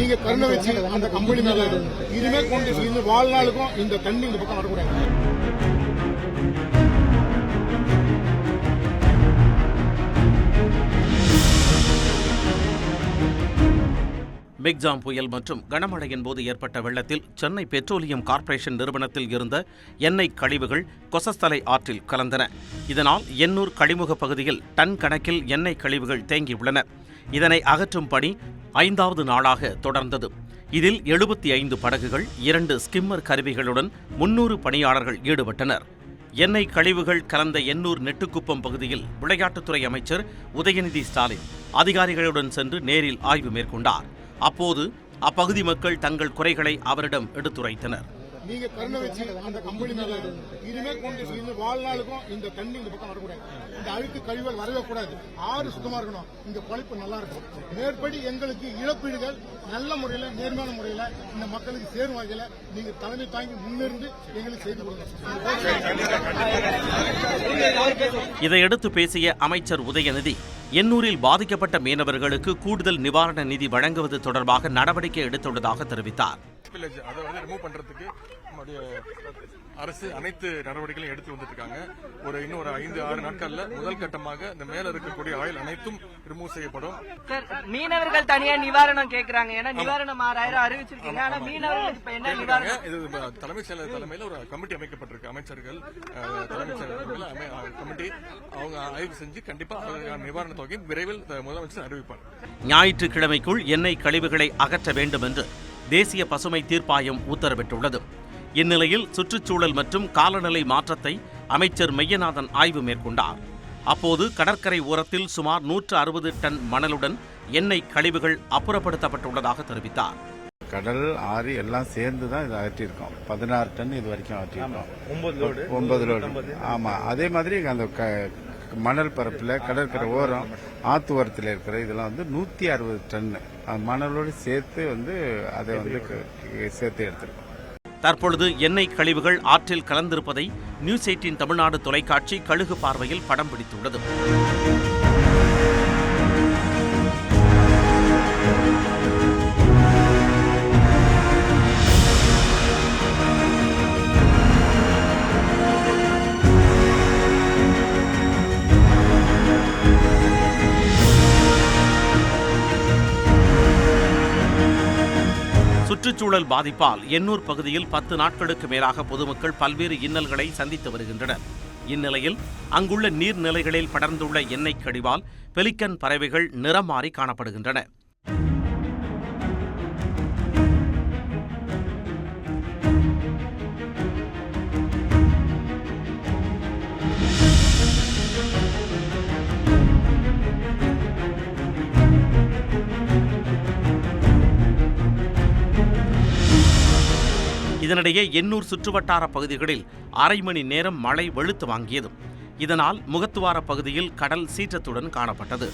நீங்க கருணை வச்சு அந்த கம்பெனி மேல இனிமே கொண்டு இந்த வாழ்நாளுக்கும் இந்த தண்ணி இந்த பக்கம் வரக்கூடாது. மிக்ஜாம் புயல் மற்றும் கனமழையின் போது ஏற்பட்ட வெள்ளத்தில் சென்னை பெட்ரோலியம் கார்ப்பரேஷன் நிறுவனத்தில் இருந்த எண்ணெய் கழிவுகள் கொசஸ்தலை ஆற்றில் கலந்தன. இதனால் எண்ணூர் கழிமுக பகுதியில் டன் கணக்கில் எண்ணெய் கழிவுகள் தேங்கியுள்ளன. இதனை அகற்றும் பணி ஐந்தாவது நாளாக தொடர்ந்தது. இதில் எழுபத்தி ஐந்து படகுகள் இரண்டு ஸ்கிம்மர் கருவிகளுடன் முன்னூறு பணியாளர்கள் ஈடுபட்டனர். எண்ணெய் கழிவுகள் கலந்த எண்ணூர் நெட்டுக்குப்பம் பகுதியில் விளையாட்டுத்துறை அமைச்சர் உதயநிதி ஸ்டாலின் அதிகாரிகளுடன் சென்று நேரில் ஆய்வு மேற்கொண்டார். அப்போது அப்பகுதி மக்கள் தங்கள் குறைகளை அவரிடம் எடுத்துரைத்தனர். நீங்க கருணை வச்சு அந்த கம்பெனி மேல இனிமே கொண்டு வாழ்நாளுக்கும் இந்த தண்ணி இந்த பக்கம் வரக்கூடாது. இந்த அழுக்கு கழிவுகள் வரவே கூடாது. ஆறு சுத்தமா இருக்கணும். இந்த பழிப்பு நல்லா இருக்கும். மேற்படி எங்களுக்கு இழப்பீடுகள் நல்ல முறையில நேர்மையான முறையில இந்த மக்களுக்கு சேரும் வகையில நீங்க தலைமை தாங்கி முன்னிருந்து எங்களுக்கு செய்து கொடுங்க. இதையடுத்து பேசிய அமைச்சர் உதயநிதி எண்ணூரில் பாதிக்கப்பட்ட மீனவர்களுக்கு கூடுதல் நிவாரண நிதி வழங்குவது தொடர்பாக நடவடிக்கை எடுத்துள்ளதாக தெரிவித்தார். வில்லேஜ் அதை வந்து ரிமூவ் பண்றதுக்கு நம்முடைய அரசு அனைத்து நடவடிக்கைகளையும் எடுத்து வந்துட்டு இருக்காங்க ஒரு இன்னும் ஒரு ஐந்து ஆறு நாட்கள்ல முதல் கட்டமாக இந்த மேல இருக்கக்கூடிய ஆயில் அனைத்தும் ரிமூவ் செய்யப்படும். சார் மீனவர்கள் தனியா நிவாரணம் கேக்குறாங்க. ஏன்னா நிவாரணம் ஆறாயிரம் அறிவிச்சிருக்கீங்க. ஆனா மீனவர்களுக்கு இப்ப என்ன கேட்டிருக்காங்க. நிவாரணம்? இது தலைமைச் செயலர் தலைமையில ஒரு கமிட்டி அமைக்கப்பட்டிருக்கு. அமைச்சர்கள் தலைமைச் செயலர் கமிட்டி. அவங்க ஆய்வு செஞ்சு கண்டிப்பா அதற்கான நிவாரண தொகையை விரைவில் முதலமைச்சர் அறிவிப்பார். ஞாயிற்றுக்கிழமைக்குள் எண்ணெய் கழிவுகளை அகற்ற வேண்டும் என்று தேசிய பசுமை தீர்ப்பாயம் உத்தரவிட்டுள்ளது. இந்நிலையில் சுற்றுச்சூழல் மற்றும் காலநிலை மாற்றத்தை அமைச்சர் மெய்யநாதன் ஆய்வு மேற்கொண்டார். அப்போது கடற்கரை ஓரத்தில் சுமார் நூற்று அறுபது டன் மணலுடன் எண்ணெய் கழிவுகள் அப்புறப்படுத்தப்பட்டுள்ளதாக தெரிவித்தார். கடல் ஆறு எல்லாம் சேர்ந்து தான் இதை அகற்றியிருக்கோம் பதினாறு டன் இது வரைக்கும் அகற்றியிருக்கோம் ஒன்பது லோடு ஆமா அதே மாதிரி அந்த க- மணல் பரப்பில் கடற்கரை ஓரம் ஆத்து ஓரத்தில் இருக்கிற இதெல்லாம் வந்து நூத்தி அறுபது டன்னு மணலோடு சேர்த்து வந்து அதை வந்து சேர்த்து எடுத்திருக்கோம். தற்பொழுது எண்ணெய் கழிவுகள் ஆற்றில் கலந்திருப்பதை நியூஸ் எயிட்டின் தமிழ்நாடு தொலைக்காட்சி கழுகு பார்வையில் படம் பிடித்துள்ளது. சுற்றுச்சூழல் பாதிப்பால் எண்ணூர் பகுதியில் பத்து நாட்களுக்கு மேலாக பொதுமக்கள் பல்வேறு இன்னல்களை சந்தித்து வருகின்றனர். இந்நிலையில் அங்குள்ள நீர்நிலைகளில் படர்ந்துள்ள எண்ணெய் கழிவால் பெலிக்கன் பறவைகள் நிறம் மாறி காணப்படுகின்றன. இதனிடையே எண்ணூர் சுற்றுவட்டார பகுதிகளில் அரை மணி நேரம் மழை வெளுத்து வாங்கியது இதனால் முகத்துவார பகுதியில் கடல் சீற்றத்துடன் காணப்பட்டது.